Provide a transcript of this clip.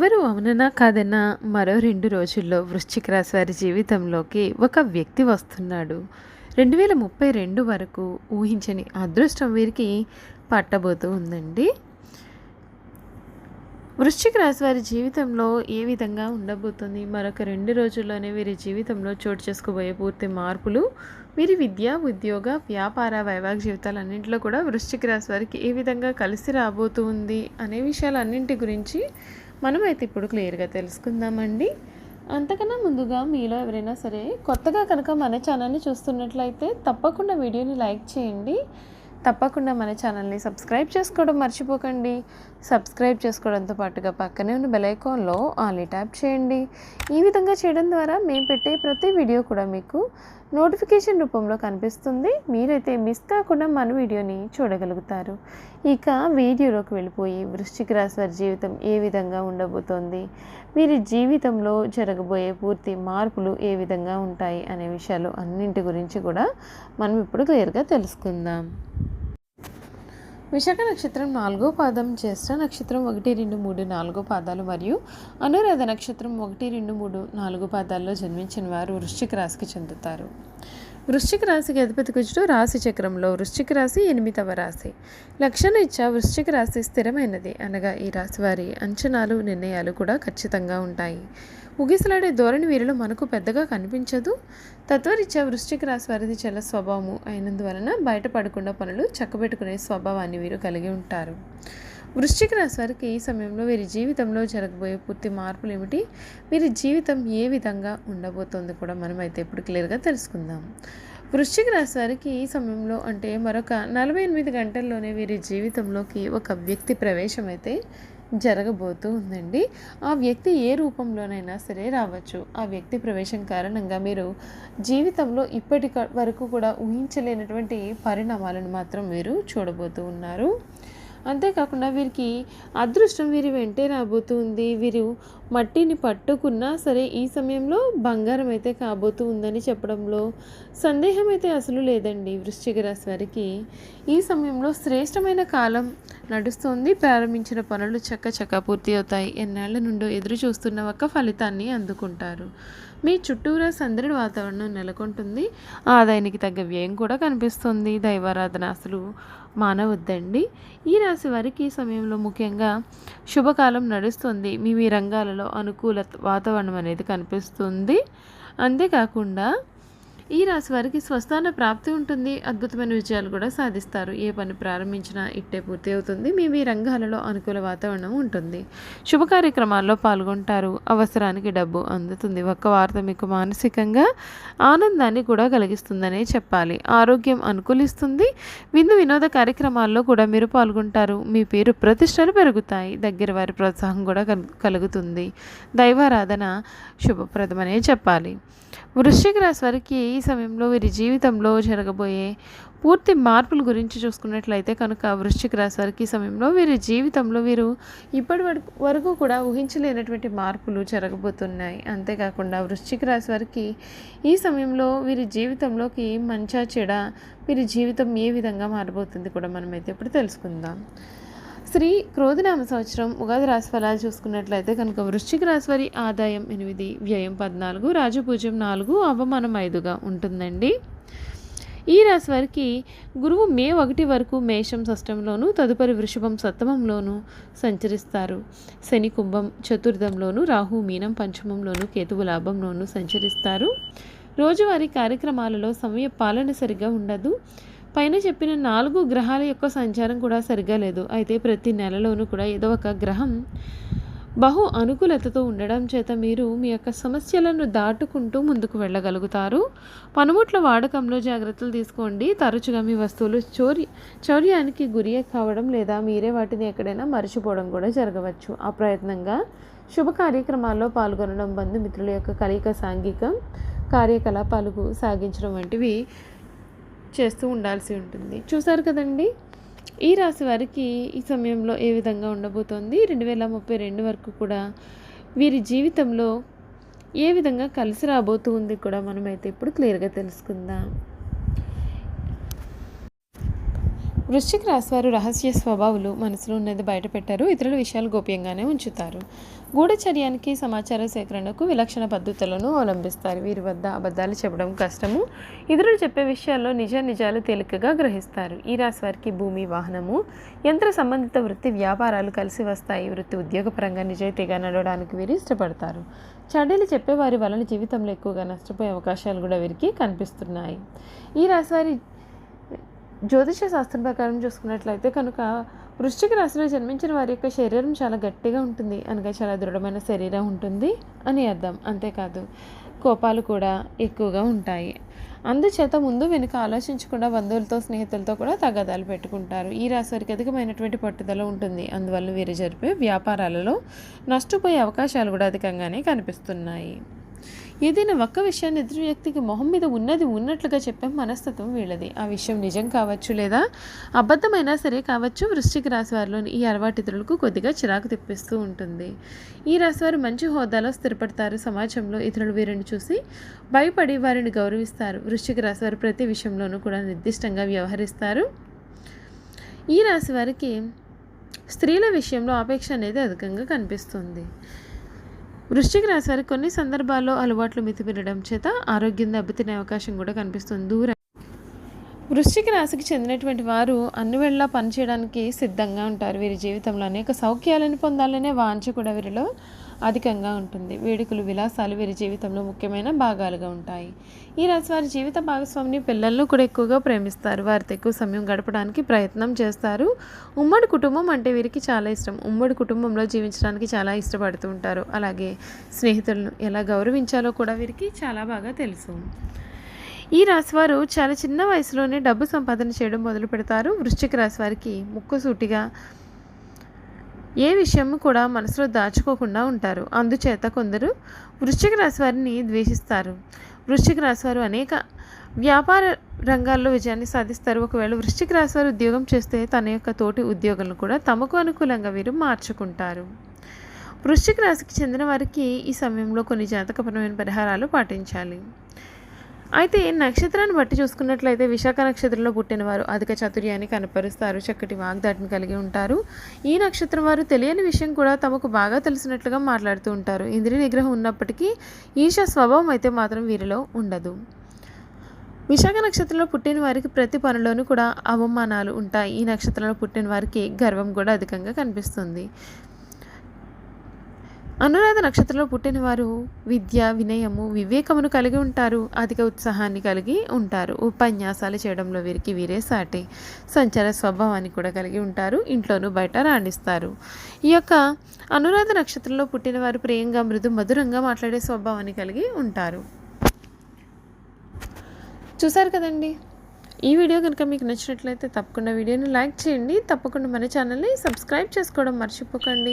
ఎవరు? అవునన్నా కాదన్నా మరో రెండు రోజుల్లో వృశ్చిక రాశి వారి జీవితంలోకి ఒక వ్యక్తి వస్తున్నాడు. రెండు వేల ముప్పై రెండు వరకు ఊహించని అదృష్టం వీరికి పట్టబోతూ ఉందండి. వృశ్చిక రాశి వారి జీవితంలో ఏ విధంగా ఉండబోతుంది? మరొక రెండు రోజుల్లోనే వీరి జీవితంలో చోటు చేసుకోబోయే పూర్తి మార్పులు వీరి విద్య ఉద్యోగ వ్యాపార వైవాహిక జీవితాలన్నింటిలో కూడా వృశ్చిక రాశి వారికి ఏ విధంగా కలిసి రాబోతుంది అనే విషయాలన్నింటి గురించి మనమైతే ఇప్పుడు క్లియర్గా తెలుసుకుందామండి. అంతకన్నా ముందుగా మీలో ఎవరైనా సరే కొత్తగా కనుక మన ఛానల్ని చూస్తున్నట్లయితే తప్పకుండా వీడియోని లైక్ చేయండి. తప్పకుండా మన ఛానల్ని సబ్స్క్రైబ్ చేసుకోవడం మర్చిపోకండి. సబ్స్క్రైబ్ చేసుకోవడంతో పాటుగా పక్కనే ఉన్న బెలైకాన్లో ఆలీ ట్యాప్ చేయండి. ఈ విధంగా చేయడం ద్వారా మేము పెట్టే ప్రతి వీడియో కూడా మీకు నోటిఫికేషన్ రూపంలో కనిపిస్తుంది. మీరైతే మిస్ కాకుండా మన వీడియోని చూడగలుగుతారు. ఇక వీడియోలోకి వెళ్ళిపోయి వృశ్చిక రాశి వారి జీవితం ఏ విధంగా ఉండబోతోంది? వీరి జీవితంలో జరగబోయే పూర్తి మార్పులు ఏ విధంగా ఉంటాయి? అనే విషయాలు అన్నింటి గురించి కూడా మనం ఇప్పుడు క్లియర్గా తెలుసుకుందాం. విశాఖ నక్షత్రం నాలుగో పాదం జ్యేష్ఠ నక్షత్రం ఒకటి రెండు మూడు నాలుగో పాదాలు మరియు అనురాధ నక్షత్రం ఒకటి రెండు మూడు నాలుగు పాదాల్లో జన్మించిన వారు వృశ్చిక రాశికి చెందుతారు. వృశ్చిక రాశికి అధిపతి కుజుడు రాశి చక్రంలో. వృశ్చిక రాశి ఎనిమిదవ రాశి. లక్షణ ఇచ్చా వృశ్చిక రాశి స్థిరమైనది. అనగా ఈ రాశి వారి అంచనాలు నిర్ణయాలు కూడా ఖచ్చితంగా ఉంటాయి. ముగిసలాడే ధోరణి వీరిలో మనకు పెద్దగా కనిపించదు. తత్వరీత్యా వృశ్చిక రాశి వారిది చాలా స్వభావము. అయినందువలన బయటపడకుండా పనులు చక్కబెట్టుకునే స్వభావాన్ని వీరు కలిగి ఉంటారు. వృశ్చిక రాశి వారికి ఈ సమయంలో వీరి జీవితంలో జరగబోయే పూర్తి మార్పులు ఏమిటి? వీరి జీవితం ఏ విధంగా ఉండబోతోంది కూడా మనం అయితే ఇప్పుడు క్లియర్గా తెలుసుకుందాం. వృశ్చిక రాశి వారికి ఈ సమయంలో అంటే మరొక నలభై ఎనిమిది గంటల్లోనే వీరి జీవితంలోకి ఒక వ్యక్తి ప్రవేశం అయితే జరగబోతూ ఉందండి. ఆ వ్యక్తి ఏ రూపంలోనైనా సరే రావచ్చు. ఆ వ్యక్తి ప్రవేశం కారణంగా మీరు జీవితంలో ఇప్పటి వరకు కూడా ఊహించలేనటువంటి పరిణామాలను మాత్రం మీరు చూడబోతూ ఉన్నారు. అంతేకాకుండా వీరికి అదృష్టం వీరి వెంటే రాబోతుంది. వీరు మట్టిని పట్టుకున్నా సరే ఈ సమయంలో బంగారం అయితే కాబోతూ ఉందని చెప్పడంలో సందేహం అయితే అసలు లేదండి వృశ్చిక రాశి వారికి. ఈ సమయంలో శ్రేష్టమైన కాలం నడుస్తుంది. ప్రారంభించిన పనులు చక్క చక్క పూర్తి అవుతాయి. ఎన్నాళ్ళ నుండో ఎదురు చూస్తున్న ఒక ఫలితాన్ని అందుకుంటారు. మీ చుట్టూరా సందడి వాతావరణం నెలకొంటుంది. ఆదాయానికి తగ్గ వ్యయం కూడా కనిపిస్తుంది. దైవారాధన అసలు మానవద్దండి. ఈ రాశి వారికి ఈ సమయంలో ముఖ్యంగా శుభకాలం నడుస్తుంది. మీ మీ రంగాలలో అనుకూల వాతావరణం అనేది కనిపిస్తుంది. అంతేకాకుండా ఈ రాశి వారికి స్వస్థాన ప్రాప్తి ఉంటుంది. అద్భుతమైన విజయాలు కూడా సాధిస్తారు. ఏ పని ప్రారంభించినా ఇట్టే పూర్తి అవుతుంది. మీ మీ రంగాలలో అనుకూల వాతావరణం ఉంటుంది. శుభ కార్యక్రమాల్లో పాల్గొంటారు. అవసరానికి డబ్బు అందుతుంది. ఒక్క వార్త మీకు మానసికంగా ఆనందాన్ని కూడా కలిగిస్తుందనే చెప్పాలి. ఆరోగ్యం అనుకూలిస్తుంది. విందు వినోద కార్యక్రమాల్లో కూడా మీరు పాల్గొంటారు. మీ పేరు ప్రతిష్టలు పెరుగుతాయి. దగ్గర వారి ప్రోత్సాహం కూడా కలుగుతుంది. దైవారాధన శుభప్రదమనే చెప్పాలి. వృశ్చిక రాశి వారికి సమయంలో వీరి జీవితంలో జరగబోయే పూర్తి మార్పుల గురించి చూసుకున్నట్లయితే కనుక వృశ్చిక రాశి వారికి ఈ సమయంలో వీరి జీవితంలో వీరు ఇప్పటి వరకు కూడా ఊహించలేనటువంటి మార్పులు జరగబోతున్నాయి. అంతేకాకుండా వృశ్చిక రాశి వారికి ఈ సమయంలో వీరి జీవితంలోకి మంచా చెడ వీరి జీవితం ఏ విధంగా మారబోతుంది కూడా మనమైతే ఇప్పుడు తెలుసుకుందాం. శ్రీ క్రోధనామ సంవత్సరం ఉగాది రాశి ఫలాలు చూసుకున్నట్లయితే కనుక వృశ్చిక రాశి వారి ఆదాయం ఎనిమిది వ్యయం పద్నాలుగు రాజపూజ్యం నాలుగు అవమానం ఐదుగా ఉంటుందండి. ఈ రాశి వారికి గురువు మే ఒకటి వరకు మేషం షష్టంలోను తదుపరి వృషభం సప్తమంలోను సంచరిస్తారు. శని కుంభం చతుర్థంలోను రాహు మీనం పంచమంలోను కేతువు లాభంలోను సంచరిస్తారు. రోజువారీ కార్యక్రమాలలో సమయ పాలన సరిగ్గా ఉండదు. పైన చెప్పిన నాలుగు గ్రహాల యొక్క సంచారం కూడా సరిగా లేదు. అయితే ప్రతి నెలలోనూ కూడా ఏదో ఒక గ్రహం బహు అనుకూలతతో ఉండడం చేత మీరు మీ యొక్క సమస్యలను దాటుకుంటూ ముందుకు వెళ్ళగలుగుతారు. పనిముట్ల వాడకంలో జాగ్రత్తలు తీసుకోండి. తరచుగా మీ వస్తువులు చౌర్య చౌర్యానికి గురి కావడం లేదా మీరే వాటిని ఎక్కడైనా మర్చిపోవడం కూడా జరగవచ్చు. ఆ ప్రయత్నంగా శుభ కార్యక్రమాల్లో పాల్గొనడం బంధుమిత్రుల యొక్క కలిక సాంఘిక కార్యకలాపాలకు సాగించడం వంటివి చేస్తూ ఉండాల్సి ఉంటుంది. చూసారు కదండి? ఈ రాశి వారికి ఈ సమయంలో ఏ విధంగా ఉండబోతోంది? రెండు వేల ముప్పై రెండు వరకు కూడా వీరి జీవితంలో ఏ విధంగా కలిసి రాబోతుంది కూడా మనమైతే ఇప్పుడు క్లియర్గా తెలుసుకుందాం. వృశ్చిక రాశివారు రహస్య స్వభావాలు మనసులో ఉన్నది బయట పెట్టారు ఇతరుల విషయాలు గోప్యంగానే ఉంచుతారు. గూఢచర్యానికి సమాచార సేకరణకు విలక్షణ పద్ధతులను అవలంబిస్తారు. వీరి వద్ద అబద్ధాలు చెప్పడం కష్టము. ఇతరులు చెప్పే విషయాల్లో నిజ నిజాలు తేలికగా గ్రహిస్తారు. ఈ రాశి వారికి భూమి వాహనము యంత్ర సంబంధిత వృత్తి వ్యాపారాలు కలిసి వస్తాయి. వృత్తి ఉద్యోగపరంగా నిజాయితీగా నడవడానికి వీరు ఇష్టపడతారు. చెడ్డలు చెప్పేవారి వలన జీవితంలో ఎక్కువగా నష్టపోయే అవకాశాలు కూడా వీరికి కనిపిస్తున్నాయి. ఈ రాశివారి జ్యోతిష శాస్త్రం ప్రకారం చూసుకున్నట్లయితే కనుక వృశ్చిక రాశిలో జన్మించిన వారి యొక్క శరీరం చాలా గట్టిగా ఉంటుంది. అనగా చాలా దృఢమైన శరీరం ఉంటుంది అని అర్థం. అంతేకాదు కోపాలు కూడా ఎక్కువగా ఉంటాయి. అందుచేత ముందు వెనుక ఆలోచించకుండా బంధువులతో స్నేహితులతో కూడా తగాదాలు పెట్టుకుంటారు. ఈ రాశి వారికి అధికమైనటువంటి పట్టుదల ఉంటుంది. అందువల్ల వీరు జరిపే వ్యాపారాలలో నష్టపోయే అవకాశాలు కూడా అధికంగానే కనిపిస్తున్నాయి. ఏదైనా ఒక్క విషయాన్ని ఎదురు వ్యక్తికి మొహం మీద ఉన్నది ఉన్నట్లుగా చెప్పే మనస్తత్వం వీళ్ళది. ఆ విషయం నిజం కావచ్చు లేదా అబద్ధమైనా సరే కావచ్చు వృశ్చిక రాశి వారిలోని ఈ అలవాటు ఇతరులకు కొద్దిగా చిరాకు తెప్పిస్తూ ఉంటుంది. ఈ రాశి వారు మంచి హోదాలో స్థిరపడతారు. సమాజంలో ఇతరులు వీరిని చూసి భయపడి వారిని గౌరవిస్తారు. వృశ్చిక రాశి వారు ప్రతి విషయంలోనూ కూడా నిర్దిష్టంగా వ్యవహరిస్తారు. ఈ రాశి వారికి స్త్రీల విషయంలో ఆపేక్ష అనేది అధికంగా కనిపిస్తుంది. వృశ్చిక రాశి వారికి కొన్ని సందర్భాల్లో అలవాట్లు మితిమీరడం చేత ఆరోగ్యం దెబ్బతినే అవకాశం కూడా కనిపిస్తుంది. దూరం వృశ్చిక రాశికి చెందినటువంటి వారు అన్ని వేళలా పనిచేయడానికి సిద్ధంగా ఉంటారు. వీరి జీవితంలో అనేక సౌఖ్యాలను పొందాలనే వాంఛ కూడా వీరిలో అధికంగా ఉంటుంది. వేడుకలు విలాసాలు వీరి జీవితంలో ముఖ్యమైన భాగాలుగా ఉంటాయి. ఈ రాశి వారి జీవిత భాగస్వామిని పిల్లలను కూడా ఎక్కువగా ప్రేమిస్తారు. వారితో ఎక్కువ సమయం గడపడానికి ప్రయత్నం చేస్తారు. ఉమ్మడి కుటుంబం అంటే వీరికి చాలా ఇష్టం. ఉమ్మడి కుటుంబంలో జీవించడానికి చాలా ఇష్టపడుతూ ఉంటారు. అలాగే స్నేహితులను ఎలా గౌరవించాలో కూడా వీరికి చాలా బాగా తెలుసు. ఈ రాశివారు చాలా చిన్న వయసులోనే డబ్బు సంపాదన చేయడం మొదలు పెడతారు. వృశ్చిక రాశివారికి ముక్కుసూటిగా ఏ విషయం కూడా మనసులో దాచుకోకుండా ఉంటారు. అందుచేత కొందరు వృశ్చిక రాశి వారిని ద్వేషిస్తారు. వృశ్చిక రాశి వారు అనేక వ్యాపార రంగాల్లో విజయాన్ని సాధిస్తారు. ఒకవేళ వృశ్చిక రాశి వారు ఉద్యోగం చేస్తే తన యొక్క తోటి ఉద్యోగులను కూడా తమకు అనుకూలంగా వీరు మార్చుకుంటారు. వృశ్చిక రాశికి చెందిన వారికి ఈ సమయంలో కొన్ని జాతకపరమైన పరిహారాలు పాటించాలి. అయితే నక్షత్రాన్ని బట్టి చూసుకున్నట్లయితే విశాఖ నక్షత్రంలో పుట్టిన వారు అధిక చతుర్యాన్ని కనపరుస్తారు. చక్కటి వాగ్దాటిని కలిగి ఉంటారు. ఈ నక్షత్రం వారు తెలియని విషయం కూడా తమకు బాగా తెలిసినట్లుగా మాట్లాడుతూ ఉంటారు. ఇంద్రియ నిగ్రహం ఉన్నప్పటికీ ఈశా స్వభావం అయితే మాత్రం వీరిలో ఉండదు. విశాఖ నక్షత్రంలో పుట్టిన వారికి ప్రతి పనిలోనూ కూడా అవమానాలు ఉంటాయి. ఈ నక్షత్రంలో పుట్టిన వారికి గర్వం కూడా అధికంగా కనిపిస్తుంది. అనురాధ నక్షత్రంలో పుట్టిన వారు విద్య వినయము వివేకమును కలిగి ఉంటారు. అధిక ఉత్సాహాన్ని కలిగి ఉంటారు. ఉపన్యాసాలు చేయడంలో వీరికి వీరే సాటి. సంచార స్వభావాన్ని కూడా కలిగి ఉంటారు. ఇంట్లోనూ బయట రాణిస్తారు. ఈ యొక్క అనురాధ నక్షత్రంలో పుట్టిన వారు ప్రియంగా మృదు మధురంగా మాట్లాడే స్వభావాన్ని కలిగి ఉంటారు. చూసారు కదండి? ఈ వీడియో కనుక మీకు నచ్చినట్లయితే తప్పకుండా వీడియోని లైక్ చేయండి. తప్పకుండా మన ఛానల్ని సబ్స్క్రైబ్ చేసుకోవడం మర్చిపోకండి.